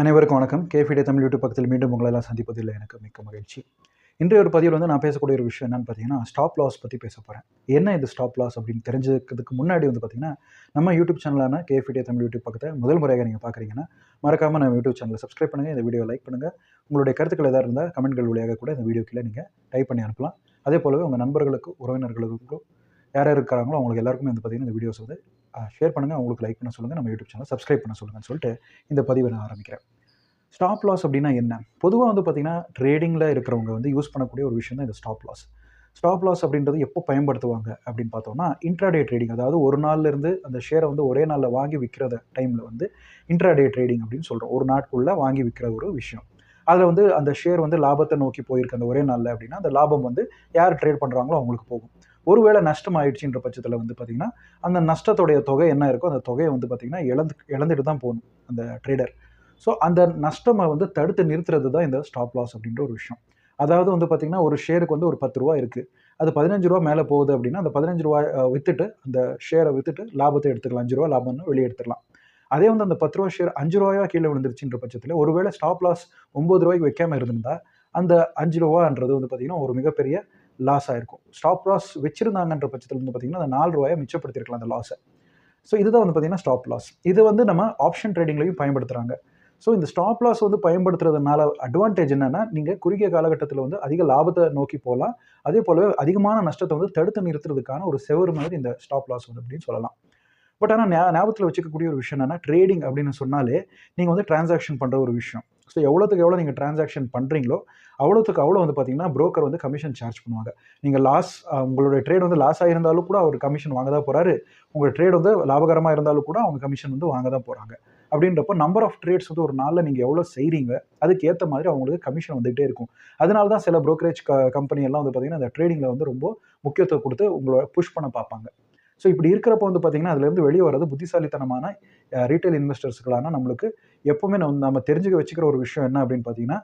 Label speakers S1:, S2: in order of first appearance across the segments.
S1: அனைவருக்கும் வணக்கம். கேஃபிடே தமிழ் யூடியூப் பக்கத்தில் மீண்டும் உங்களெல்லாம் சந்திப்பதில் எனக்கு மிக்க மகிழ்ச்சி. இன்றைய ஒரு பதிவில் வந்து நான் பேசக்கூடிய ஒரு விஷயம் என்னன்னு பார்த்தீங்கன்னா ஸ்டாப் லாஸ் பற்றி பேச போகிறேன் என்ன இது ஸ்டாப் லாஸ் அப்படின்னு தெரிஞ்சுக்கிறதுக்கு முன்னாடி வந்து பார்த்தீங்கன்னா நம்ம யூடியூப் சேனலான கேஃபிடே தமிழ் யூடியூப் பக்கத்தை முதல் முறையாக நீங்கள் பார்க்குறீங்கன்னா மறக்காமல் நம்ம யூடியூப் சேனலை சப்ஸ்கிரைப் பண்ணுங்கள் இந்த வீடியோ லைக் பண்ணுங்கள் உங்களுடைய கருத்துக்கள் எதாவது இருந்தால் கமெண்ட்கள் வழியாக கூட இந்த வீடியோ கீழே நீங்கள் டைப் பண்ணி அனுப்பலாம். அதே போலவே உங்கள் நண்பர்களுக்கு உறவினர்களுக்கும் யார் யார் இருக்கிறாங்களோ அவங்களுக்கு எல்லாருக்குமே வந்து பார்த்தீங்கன்னா இந்த வீடியோஸ் வந்து ஷேர் பண்ணுங்கள் அவங்களுக்கு லைக் பண்ண சொல்லுங்கள் நம்ம யூடியூப் சேனல் சப்ஸ்கிரைப் பண்ண சொல்லுங்கன்னு சொல்லிட்டு இந்த பதிவை நான் ஆரம்பிக்கிறேன். ஸ்டாப் லாஸ் அப்படின்னா என்ன? பொதுவாக வந்து பார்த்திங்கன்னா ட்ரேடிங்கில் இருக்கிறவங்க வந்து யூஸ் பண்ணக்கூடிய ஒரு விஷயம் தான் இந்த ஸ்டாப் லாஸ் ஸ்டாப் லாஸ் அப்படின்றது எப்போ பயன்படுத்துவாங்க அப்படின்னு பார்த்தோம்னா இன்ட்ராடே ட்ரேடிங் அதாவது ஒரு நாள்லேருந்து அந்த ஷேரை வந்து ஒரே நாளில் வாங்கி விற்கிறத டைமில் வந்து இன்ட்ராடே ட்ரேடிங் அப்படின்னு சொல்கிறோம் ஒரு நாட்குள்ளே வாங்கி விற்கிற ஒரு விஷயம். அதில் வந்து அந்த ஷேர் வந்து லாபத்தை நோக்கி போயிருக்கு அந்த ஒரே நாளில் அப்படின்னா அந்த லாபம் வந்து யார் ட்ரேட் பண்ணுறாங்களோ அவங்களுக்கு போகும். ஒருவேளை நஷ்டம் ஆயிடுச்சுன்ற பட்சத்தில் வந்து பார்த்திங்கன்னா அந்த நஷ்டத்துடைய தொகை என்ன இருக்கோ அந்த தொகையை வந்து பார்த்திங்கன்னா இழந்து இழந்துட்டு தான் போகணும் அந்த ட்ரேடர் ஸோ அந்த நஷ்டமை வந்து தடுத்து நிறுத்துறது தான் இந்த ஸ்டாப் லாஸ் அப்படின்ற ஒரு விஷயம். அதாவது வந்து பார்த்திங்கன்னா ஒரு ஷேருக்கு வந்து ஒரு பத்து ரூபா இருக்குது அது பதினஞ்சு ரூபா மேலே போகுது அப்படின்னா அந்த பதினஞ்சு ரூபா விற்றுட்டு அந்த ஷேரை விற்றுட்டு லாபத்தை எடுத்துக்கலாம். அஞ்சு ரூபா லாபம்னு வெளியே எடுத்துக்கலாம். அதே வந்து அந்த பத்து ரூபா ஷேர் அஞ்சு ரூபாயா கீழே விழுந்துருச்சுன்ற பட்சத்தில் ஒருவேளை ஸ்டாப் லாஸ் ஒம்பது ரூபாய்க்கு வைக்காம இருந்திருந்தால் அந்த அஞ்சு ரூபான்றது வந்து பார்த்திங்கன்னா ஒரு மிகப்பெரிய லாஸ் ஆயிருக்கும். ஸ்டாப் லாஸ் வச்சிருந்தாங்கன்ற பட்சத்தில் வந்து பார்த்திங்கன்னா அந்த நாலு ரூபாயை மிச்சப்படுத்திருக்கலாம் அந்த லாஸை ஸோ இதுதான் வந்து பார்த்திங்கன்னா ஸ்டாப் லாஸ் இது வந்து நம்ம ஆப்ஷன் ட்ரேடிங்லையும் பயன்படுத்துகிறாங்க ஸோ இந்த ஸ்டாப் லாஸ் வந்து பயன்படுத்துறதுனால அட்வான்டேஜ் என்னன்னா நீங்கள் குறுகிய காலகட்டத்தில் வந்து அதிக லாபத்தை நோக்கி போகலாம். அதே போலவே அதிகமான நஷ்டத்தை வந்து தடுத்து நிறுத்துறதுக்கான ஒரு செவரு மாதிரி இந்த ஸ்டாப் லாஸ் வந்து அப்படின்னு சொல்லலாம். பட் ஆனால் ஞாபகத்தில் வச்சுக்கக்கூடிய ஒரு விஷயம் என்னன்னா ட்ரேடிங் அப்படின்னு சொன்னாலே நீங்கள் வந்து டிரான்சாக்ஷன் பண்ணுற ஒரு விஷயம். ஸோ எவ்வளோத்துக்கு எவ்வளோ நீங்கள் டிரான்சாக்ஷன் பண்ணுறீங்களோ அவ்வளோத்துக்கு அவ்வளோ வந்து பார்த்தீங்கன்னா ப்ரோக்கர் வந்து கமிஷன் சார்ஜ் பண்ணுவாங்க. நீங்கள் லாஸ் உங்களுடைய ட்ரேட் வந்து லாஸ் ஆகிருந்தாலும் கூட அவர் கமிஷன் வாங்க தான் போகிறாரு உங்கள் ட்ரேட் வந்து லாபகரமாக இருந்தாலும் கூட அவங்க கமிஷன் வந்து வாங்க தான் போகிறாங்க அப்படின்றப்போ நம்பர் ஆஃப் ட்ரேட்ஸ் வந்து ஒரு நாளில் நீங்கள் எவ்வளோ செய்கிறீங்க அதுக்கு ஏற்ற மாதிரி அவங்களுக்கு கமிஷன் வந்துகிட்டே இருக்கும். அதனால தான் சில ப்ரோக்கரேஜ் க கம்பெனி எல்லாம் வந்து பார்த்தீங்கன்னா அந்த ட்ரேடிங்கில் வந்து ரொம்ப முக்கியத்துவம் கொடுத்து உங்களை புஷ் பண்ண பார்ப்பாங்க. ஸோ இப்படி இருக்கிறப்ப வந்து பார்த்தீங்கன்னா அதுலேருந்து வெளியே வர்றது புத்திசாலித்தனமான ரீட்டைல் இன்வெஸ்டர்ஸ்களான நம்மளுக்கு எப்போவுமே நம்ம நம்ம தெரிஞ்சுக்க வச்சுக்கிற ஒரு விஷயம் என்ன அப்படின்னு பார்த்தீங்கன்னா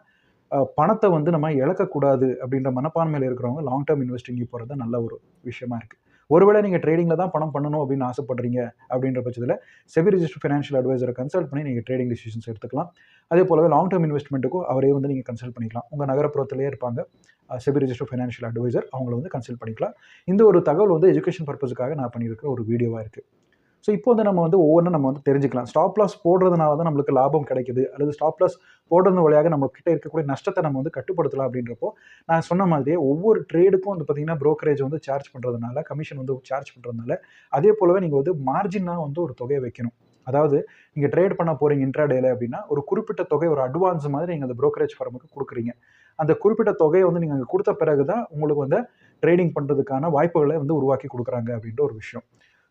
S1: பணத்தை வந்து நம்ம இழக்கக்கூடாது அப்படின்ற மனப்பான்மையில் இருக்கிறவங்க லாங் டேர்ம் இன்வெஸ்டிங் போகிறது நல்ல ஒரு விஷயமா இருக்குது ஒருவேளை நீங்கள் ட்ரேடிங்கில் தான் பணம் பண்ணணும் அப்படின்னு ஆசைப்படுறீங்க அப்படின்ற பட்சத்தில் செவி ரிஜிஸ்டர் ஃபினான்ஷியல் அட்வைசரை கன்சல்ட் பண்ணி நீங்கள் ட்ரேடிங் டிசிஷன்ஸ் எடுத்துக்கலாம். அதே போலவே லாங் டேர்ம் இன்வெஸ்ட்மெண்ட்டுக்கும் அவரே வந்து நீங்கள் கன்சல்ட் பண்ணிக்கலாம். உங்கள் நகரப்புறத்திலே இருப்பாங்க செபி ரிஜிஸ்டர் ஃபினான்ஷியல் அட்வைசர் அவங்கள வந்து கன்சல்ட் பண்ணிக்கலாம். இந்த ஒரு தகவல் வந்து எஜுகேஷன் பர்பஸுக்காக நான் பண்ணியிருக்கிற ஒரு வீடியோவாக இருக்குது ஸோ இப்போ வந்து நம்ம வந்து ஒவ்வொன்றும் நம்ம வந்து தெரிஞ்சுக்கலாம். ஸ்டாப் லாஸ் போடுறதுனால தான் நம்மளுக்கு லாபம் கிடைக்குது. அல்லது ஸ்டாப் லாஸ் போடுறது வழியாக நம்ம கிட்ட இருக்கக்கூடிய நஷ்டத்தை நம்ம வந்து கட்டுப்படுத்தலாம் அப்படின்றப்போ நான் சொன்ன மாதிரியே ஒவ்வொரு ட்ரேடுக்கும் வந்து பார்த்தீங்கன்னா ப்ரோக்கரேஜ் வந்து சார்ஜ் பண்ணுறதுனால கமிஷன் வந்து சார்ஜ் பண்ணுறதுனால அதே போலவே நீங்கள் வந்து மார்ஜினாக வந்து ஒரு தொகையை வைக்கணும். அதாவது நீங்கள் ட்ரேட் பண்ண போகிறீங்க இன்ட்ராடேல அப்படின்னா ஒரு குறிப்பிட்ட தொகை ஒரு அட்வான்ஸ் மாதிரி நீங்கள் அந்த ப்ரோக்கரேஜ் ஃபார்முக்கு கொடுக்குறீங்க. அந்த குறிப்பிட்ட தொகையை வந்து நீங்கள் கொடுத்த பிறகு தான் உங்களுக்கு வந்து ட்ரேடிங் பண்ணுறதுக்கான வாய்ப்புகளை வந்து உருவாக்கி கொடுக்குறாங்க அப்படின்ற ஒரு விஷயம்.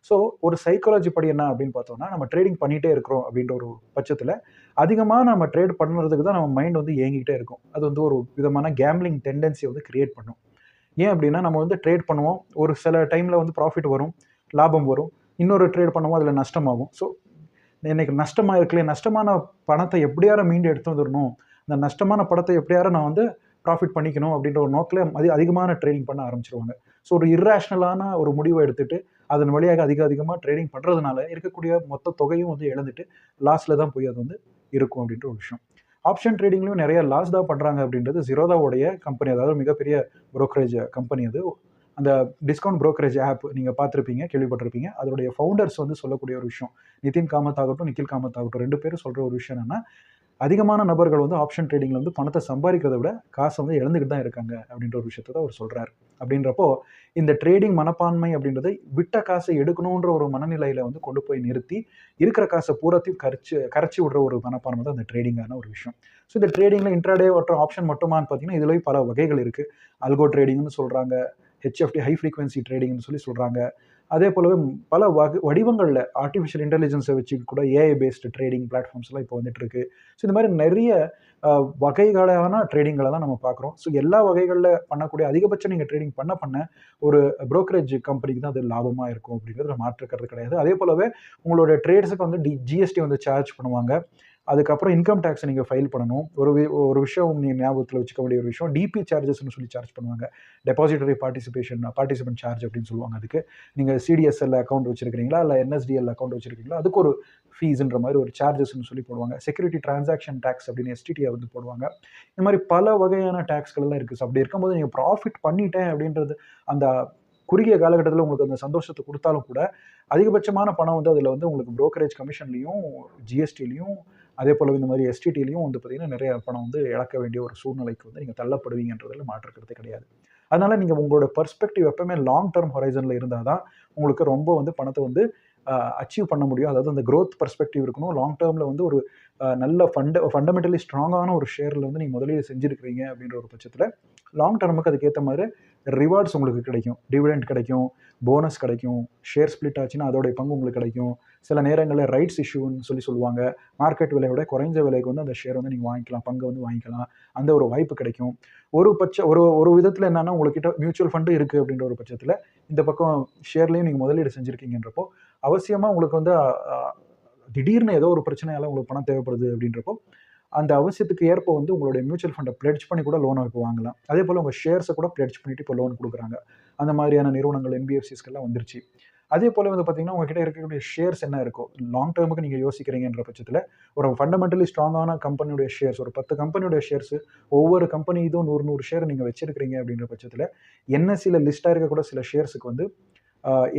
S1: ஸோ ஒரு சைக்காலஜி படி என்ன அப்படின்னு பார்த்தோம்னா நம்ம ட்ரேடிங் பண்ணிகிட்டே இருக்கிறோம் அப்படின்ற ஒரு பட்சத்தில் அதிகமாக நம்ம ட்ரேட் பண்ணுறதுக்கு தான் நம்ம மைண்ட் வந்து இயங்கிக்கிட்டே இருக்கும். அது வந்து ஒரு விதமான கேம்லிங் டெண்டன்சியை வந்து கிரியேட் பண்ணும். ஏன் அப்படின்னா நம்ம வந்து ட்ரேட் பண்ணுவோம். ஒரு சில டைமில் வந்து ப்ராஃபிட் வரும் லாபம் வரும். இன்னொரு ட்ரேட் பண்ணுவோம் அதில் நஷ்டமாகும். ஸோ இன்னைக்கு நஷ்டமாக இருக்கலையே நஷ்டமான பணத்தை எப்படியார மீண்டு எடுத்து வந்துடணும் அந்த நஷ்டமான பணத்தை எப்படியார நான் வந்து ப்ராஃபிட் பண்ணிக்கணும் அப்படின்ற ஒரு நோக்கில் அது அதிகமான ட்ரேடிங் பண்ண ஆரம்பிச்சிருவாங்க. ஸோ ஒரு இர்ரேஷ்னலான ஒரு முடிவை எடுத்துகிட்டு அதன் வழியாக அதிக அதிகமாக ட்ரேடிங் பண்ணுறதுனால இருக்கக்கூடிய மொத்த தொகையும் வந்து இழந்துட்டு லாஸில் தான் போய் அது வந்து இருக்கும் அப்படின்ற ஒரு விஷயம். ஆப்ஷன் ட்ரேடிங்லையும் நிறைய லாஸ் தான் பண்ணுறாங்க அப்படின்றது ஜிரோதாவுடைய கம்பெனி அதாவது மிகப்பெரிய ப்ரோக்கரேஜ் கம்பெனி அது. அந்த டிஸ்கவுண்ட் ப்ரோக்கரேஜ் ஆப் நீங்கள் பார்த்துருப்பீங்க கேள்விப்பட்டிருப்பீங்க. அதோடைய ஃபவுண்டர்ஸ் வந்து சொல்லக்கூடிய ஒரு விஷயம். நிதின் காமத் ஆகட்டும் நிக்கில் காமத் ஆகட்டும் ரெண்டு பேரும் சொல்கிற ஒரு விஷயம் என்னன்னா அதிகமான நபர்கள் வந்து ஆப்ஷன் ட்ரேடிங்கில் வந்து பணத்தை சம்பாதிக்கிறத விட காசை வந்து இழந்துக்கிட்டு தான் இருக்காங்க அப்படின்ற ஒரு விஷயத்தை தான் அவர் சொல்கிறார் அப்படின்றப்போ இந்த ட்ரேடிங் மனப்பான்மை அப்படின்றது விட்ட காசை எடுக்கணுன்ற ஒரு மனநிலையில் வந்து கொண்டு போய் நிறுத்தி இருக்கிற காசை பூராத்தையும் கரைச்சி கரைச்சி விடுற ஒரு மனப்பான்மை தான் இந்த ட்ரேடிங்கான ஒரு விஷயம். ஸோ இந்த ட்ரேடிங்கில் இன்ட்ராடே மற்றும் ஆப்ஷன் மட்டுமான்னு பார்த்தீங்கன்னா இதுலேயும் பல வகைகள் இருக்குது அல்கோ ட்ரேடிங்னு சொல்கிறாங்க ஹெச்எஃப்டி ஹை ஃப்ரீக்வன்சி ட்ரேடிங்னு சொல்லி சொல்கிறாங்க அதே போலவே பல வகை வடிவங்களில் ஆர்டிஃபிஷியல் இன்டெலிஜென்ஸை வச்சு கூட ஏஐ பேஸ்டு ட்ரேடிங் பிளாட்ஃபார்ம்ஸ்லாம் இப்போ வந்துட்டு இருக்கு ஸோ இந்த மாதிரி நிறைய வகைகளான ட்ரேடிங்களை தான் நம்ம பார்க்குறோம் ஸோ எல்லா வகைகளில் பண்ணக்கூடிய அதிகபட்சம் நீங்கள் ட்ரேடிங் பண்ண பண்ண ஒரு ப்ரோக்கரேஜ் கம்பெனிக்கு தான் அது லாபமாக இருக்கும் அப்படிங்கிறது மாற்றுக்கிறது கிடையாது. அதே போலவே உங்களோட ட்ரேட்ஸுக்கு வந்து டி ஜிஎஸ்டி வந்து சார்ஜ் பண்ணுவாங்க. அதுக்கப்புறம் இன்கம் டேக்ஸ் நீங்கள் ஃபைல் பண்ணணும். ஒரு ஒரு விஷயம் நீங்கள் ஞாபகத்தில் வச்சுக்க வேண்டிய ஒரு விஷயம். டிபி சார்ஜஸ்னு சொல்லி சார்ஜ் பண்ணுவாங்க. டெபாசிட்டரி பார்ட்டிசிபேஷன் பார்ட்டிசிபென்ட் சார்ஜ் அப்படின்னு சொல்லுவாங்க அதுக்கு. நீங்கள் சிடிஎஸ்எல் அக்கௌண்ட் வச்சிருக்கீங்களா இல்லை என்எஸ்டிஎல் அக்கௌண்ட் வச்சிருக்கீங்களா அதுக்கு ஒரு ஃபீஸ்ன்ற மாதிரி ஒரு சார்ஜஸ்னு சொல்லி போடுவாங்க. செக்யூரிட்டி டிரான்சாக்ஷன் டேக்ஸ் அப்படின்னு எஸ்டிடியை வந்து போடுவாங்க. இந்த மாதிரி பல வகையான டேக்ஸ்கள் எல்லாம் ஸோ அப்படி இருக்கும்போது நீங்கள் ப்ராஃபிட் பண்ணிட்டேன் அப்படின்றது அந்த குறுகிய காலகட்டத்தில் உங்களுக்கு அந்த சந்தோஷத்தை கொடுத்தாலும் கூட அதிகபட்சமான பணம் வந்து அதில் வந்து உங்களுக்கு ப்ரோக்கரேஜ் கமிஷன்லையும் ஜிஎஸ்டிலையும் அதே போல் இந்த மாதிரி எஸ்டிடிலையும் வந்து பார்த்திங்கன்னா நிறைய பணம் வந்து இழக்க வேண்டிய ஒரு சூழ்நிலைக்கு வந்து நீங்கள் தள்ளப்படுவீங்கன்றதில் மாற்றுக்கிறதே கிடையாது. அதனால் நீங்கள் உங்களோட பர்ஸ்பெக்டிவ் எப்பவுமே லாங் டேர்ம் ஹொரைசனில் இருந்தால் தான் உங்களுக்கு ரொம்ப வந்து பணத்தை வந்து அச்சீவ் பண்ண முடியும். அதாவது அந்த க்ரோத் பர்ஸ்பெக்டிவ் இருக்கணும். லாங் டேர்மில் வந்து ஒரு நல்ல ஃபண்ட ஃபண்டமெண்டலி ஸ்ட்ராங்கான ஒரு ஷேரில் வந்து நீங்கள் முதலீடு செஞ்சுருக்கிறீங்க அப்படின்ற ஒரு பட்சத்தில் லாங் டேர்முக்கு அதுக்கேற்ற மாதிரி ரிவார்ட்ஸ் உங்களுக்கு கிடைக்கும். டிவிடெண்ட் கிடைக்கும் போனஸ் கிடைக்கும் ஷேர் ஸ்ப்ளிட் ஆச்சுன்னா அதோடைய பங்கு உங்களுக்கு கிடைக்கும். சில நேரங்களில் ரைட்ஸ் இஷ்யூன்னு சொல்லி சொல்லுவாங்க. மார்க்கெட் விலையோட குறைஞ்ச விலைக்கு வந்து அந்த ஷேர் வந்து நீங்கள் வாங்கிக்கலாம் பங்கு வந்து வாங்கிக்கலாம். அந்த ஒரு வாய்ப்பு கிடைக்கும். ஒரு பட்ச ஒரு ஒரு விதத்தில் என்னென்னா உங்கள்கிட்ட மியூச்சுவல் ஃபண்டு இருக்குது அப்படின்ற ஒரு பட்சத்தில் இந்த பக்கம் ஷேர்லேயும் நீங்கள் முதலீடு செஞ்சுருக்கீங்கன்றப்போ அவசியமாக உங்களுக்கு வந்து திடீர்னு ஏதோ ஒரு பிரச்சனையால் உங்களுக்கு பணம் தேவைப்படுது அப்படின்றப்போ அந்த அவசியத்துக்கு ஏற்ப வந்து உங்களுடைய மியூச்சுவல் ஃபண்டை பிளெட்ஜ் பண்ணி கூட லோனை இப்போ வாங்கலாம். அதே போல் உங்கள் ஷேர்ஸை கூட பிளெட்ஜ் பண்ணிட்டு இப்போ லோன் கொடுக்குறாங்க. அந்த மாதிரியான நிறுவனங்கள் என்பிஎஃப்சிஸ்க்கெல்லாம் வந்துருச்சு. அதே போல் வந்து பார்த்தீங்கன்னா உங்ககிட்ட இருக்கக்கூடிய ஷேர்ஸ் என்ன இருக்கும் லாங் டேர்முக்கு நீங்கள் யோசிக்கிறீங்கன்ற பட்சத்தில் ஒரு ஃபண்டமெண்டலி ஸ்ட்ராங்கான கம்பெனியுடைய ஷேர்ஸ் ஒரு பத்து கம்பெனியுடைய ஷேர்ஸ் ஒவ்வொரு கம்பெனி இதுவும் நூறு நூறு ஷேர் நீங்கள் வச்சிருக்கிறீங்க அப்படின்ற பட்சத்தில் என்எஸ்சியில் லிஸ்ட்டாக இருக்கக்கூட சில ஷேர்ஸுக்கு வந்து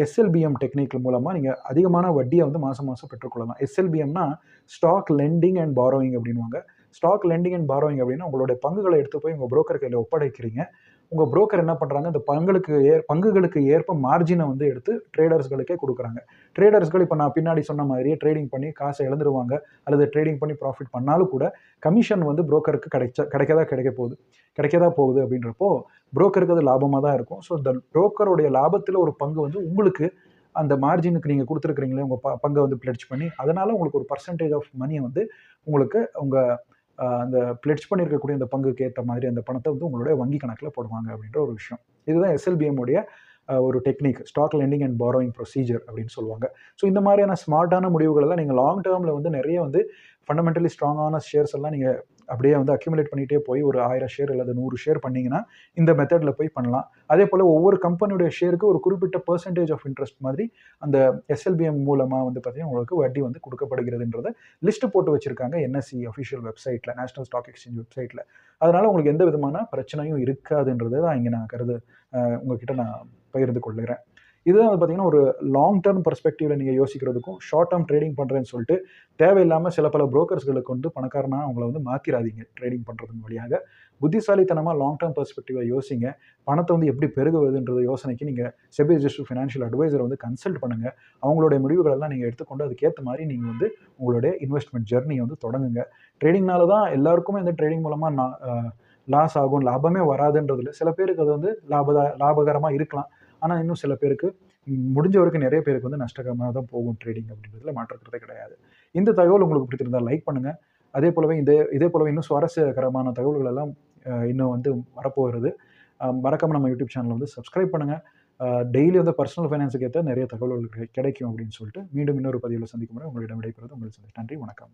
S1: எஸ்எல்பிஎம் டெக்னிக் மூலமாக நீங்கள் அதிகமான வட்டியை வந்து மாதம் மாதம் பெற்றுக்கொள்ளலாம். எஸ்எல்பிஎம்னா ஸ்டாக் லெண்டிங் அண்ட் பாரோயிங் அப்படின்வாங்க ஸ்டாக் லெண்டிங் அண்ட் பாரோயிங் அப்படின்னா உங்களுடைய பங்குகளை எடுத்து போய் உங்கள் புரோக்கர் கையில் ஒப்படைக்கிறீங்க. உங்கள் புரோக்கர் என்ன பண்ணுறாங்க இந்த பங்களுக்கு ஏற் பங்குகளுக்கு ஏற்ப மார்ஜினை வந்து எடுத்து ட்ரேடர்ஸ்களுக்கே கொடுக்குறாங்க. ட்ரேடர்ஸ்கள் இப்போ நான் பின்னாடி சொன்ன மாதிரியே ட்ரேடிங் பண்ணி காசை இழந்துருவாங்க. அல்லது ட்ரேடிங் பண்ணி ப்ராஃபிட் பண்ணாலும் கூட கமிஷன் வந்து புரோக்கருக்கு கிடைச்ச கிடைக்கதா கிடைக்க போகுது. கிடைக்கதா போகுது அப்படின்றப்போ புரோக்கருக்கு அது லாபமாக தான் இருக்கும். ஸோ இந்த புரோக்கருடைய லாபத்தில் ஒரு பங்கு வந்து உங்களுக்கு அந்த மார்ஜினுக்கு நீங்கள் கொடுத்துருக்குறீங்களே உங்கள் ப பங்கை வந்து பிளெட்ஜ் பண்ணி அதனால் உங்களுக்கு ஒரு பர்சன்டேஜ் ஆஃப் மணியை வந்து உங்களுக்கு உங்கள் அந்த பிளெட்ஜ் பண்ணியிருக்கக்கூடிய அந்த பங்குக்கு ஏற்ற மாதிரி அந்த பணத்தை வந்து உங்களுடைய வங்கி கணக்கில் போடுவாங்க அப்படின்ற ஒரு விஷயம். இதுதான் எஸ்எல்பிஎம் உடைய ஒரு technique stock lending and borrowing procedure அப்படின்னு சொல்லுவாங்க. ஸோ இந்த மாதிரியான ஸ்மார்ட்டான முடிவுகள் எல்லாம் நீங்கள் லாங் டேர்மில் வந்து நிறைய வந்து ஃபண்டமெண்டலி ஸ்ட்ராங்கான ஷேர்ஸ் எல்லாம் நீங்கள் அப்படியே வந்து அக்யூமுலேட் பண்ணிகிட்டே போய் ஒரு ஆயிரம் ஷேர் அல்லது நூறு ஷேர் பண்ணிங்கன்னா இந்த மெத்தடில் போய் பண்ணலாம். அதே போல் ஒவ்வொரு கம்பெனியுடைய ஷேருக்கு ஒரு குறிப்பிட்ட பர்சன்டேஜ் ஆஃப் இன்ட்ரெஸ்ட் மாதிரி அந்த எஸ்எல்பிஎம் மூலமாக வந்து பார்த்தீங்கன்னா உங்களுக்கு வட்டி வந்து கொடுக்கப்படுகிறதுன்றத லிஸ்ட் போட்டு வச்சுருக்காங்க என்எஸ்சி அஃபிஷியல் வெப்சைட்டில் நேஷனல் ஸ்டாக் எக்ஸ்சேஞ்ச் வெப்சைட்டில் அதனால் உங்களுக்கு எந்த விதமான பிரச்சனையும் இருக்காதுன்றதை தான் இங்கே நான் கருது உங்ககிட்ட நான் பகிர்ந்து கொள்கிறேன். இதுதான் வந்து பார்த்தீங்கன்னா ஒரு லாங் டேர்ம் பர்ஸ்பெக்டிவில் நீங்கள் யோசிக்கிறதுக்கும் ஷார்ட் டேர்ம் ட்ரேடிங் பண்ணுறேன்னு சொல்லிட்டு தேவையில்லாமல் சில பல புரோக்கர்ஸ்களுக்கு வந்து பணக்காரனா அவங்கள வந்து மாற்றிடாதீங்க ட்ரேடிங் பண்ணுறதன் வழியாக. புத்திசாலித்தனமாக லாங் டேர்ம் பர்ஸ்பெக்டிவை யோசிங்க. பணத்தை வந்து எப்படி பெருகுவதுன்றது யோசனைக்கு நீங்கள் செபி ரிஜிஸ்டர் ஃபினான்ஷியல் அட்வைசரை வந்து கன்சல்ட் பண்ணுங்கள் அவங்களுடைய முடிவுகளெல்லாம் நீங்கள் எடுத்துக்கொண்டு அதுக்கேற்ற மாதிரி நீங்கள் வந்து உங்களுடைய இன்வெஸ்ட்மெண்ட் ஜெர்னியை வந்து தொடங்குங்க. ட்ரேடிங்னால தான் எல்லாருக்குமே இந்த ட்ரேடிங் மூலமாக லாஸ் ஆகும் லாபமே வராதுன்றதுல சில பேருக்கு அது வந்து லாபதா லாபகரமாக இருக்கலாம். ஆனால் இன்னும் சில பேருக்கு முடிஞ்ச வரைக்கும் நிறைய பேருக்கு வந்து நஷ்டகரமாக தான் போகும் ட்ரேடிங் அப்படின்றதுல மாற்றக்கிறதே கிடையாது. இந்த தகவல் உங்களுக்கு பிடித்திருந்தால் லைக் பண்ணுங்கள் அதே போலவே இதே இதே போலவே இன்னும் சுவாரஸ்யகரமான தகவல்கள் எல்லாம் இன்னும் வந்து வரப்போகிறது. மறக்காமல் நம்ம யூடியூப் சேனலை வந்து சப்ஸ்கிரைப் பண்ணுங்கள் டெய்லி வந்து பர்சனல் ஃபைனான்ஸுக்கு ஏற்ற நிறைய தகவல்கள் கிடைக்கும் அப்படின்னு சொல்லிட்டு மீண்டும் இன்னொரு பதிவில் சந்திக்கும் முறை உங்களிடம் விடைபெறுவது உங்களுக்கு நன்றி வணக்கம்.